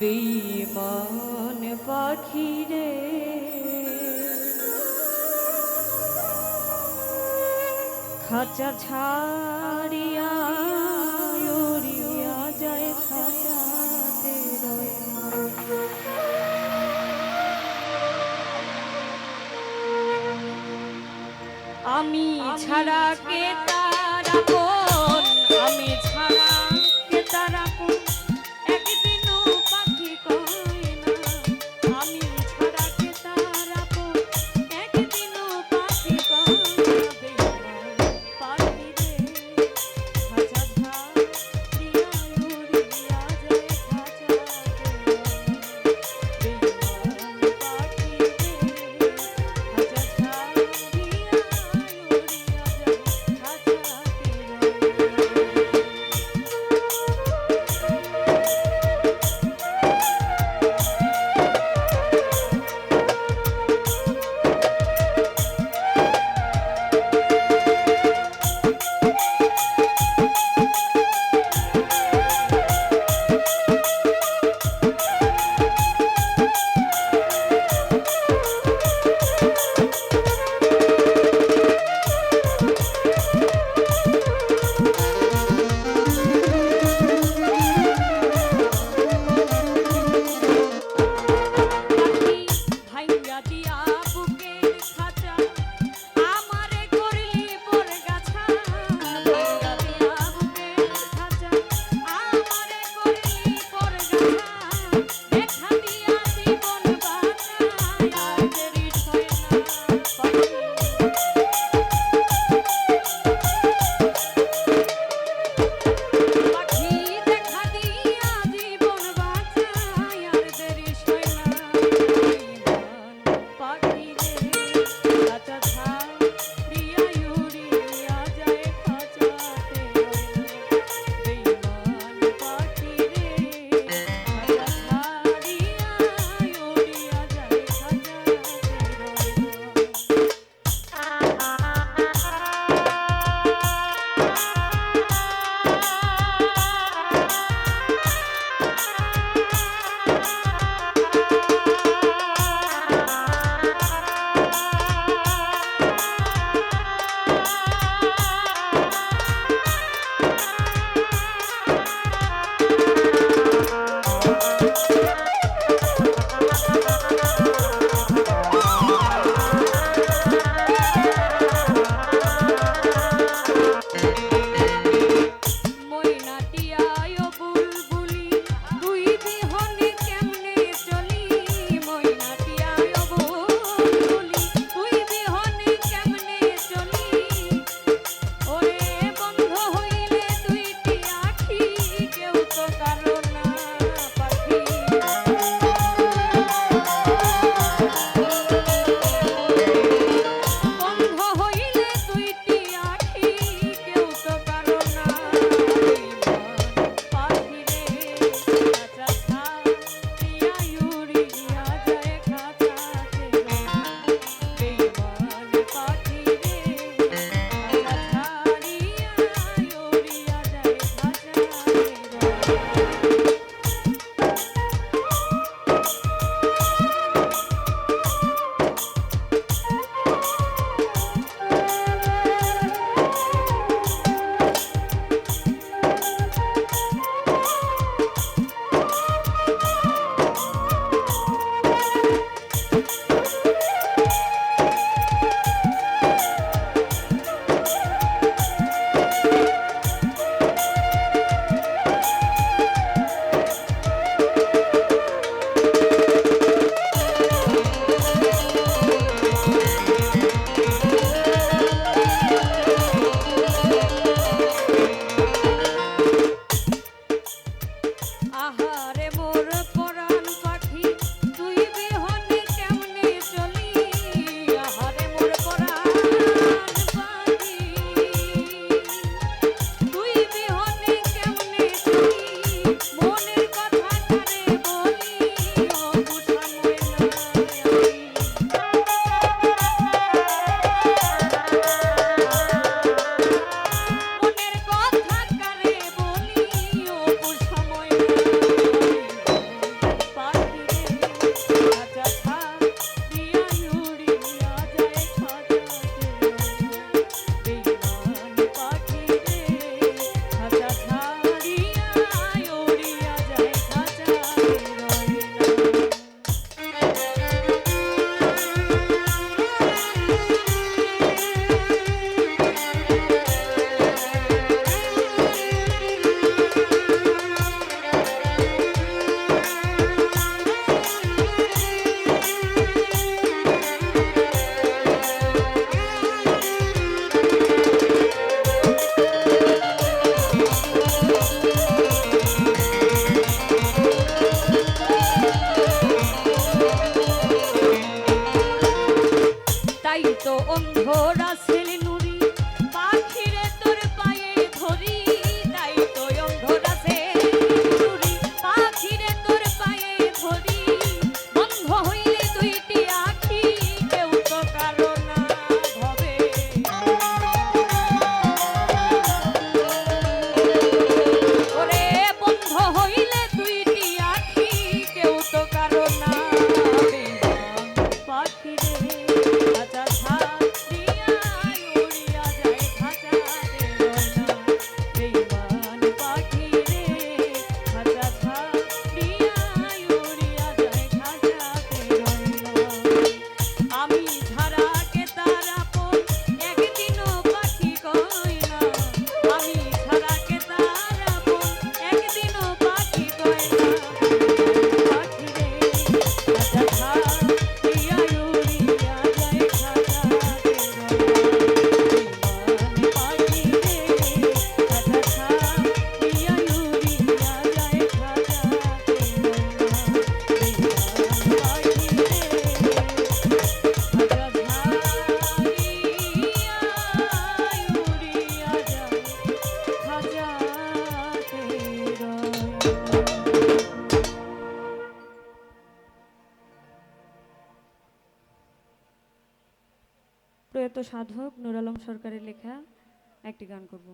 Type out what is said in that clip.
বিমান পাখিরে খাঁচা ছাড়িয়া যায় খাঁচাতে আমি ছাড়া কে তারা আমি ছাড়া Thank you. অন্ধ প্রয়াত সাধক নুর আলম সরকারের লেখা একটি গান করব।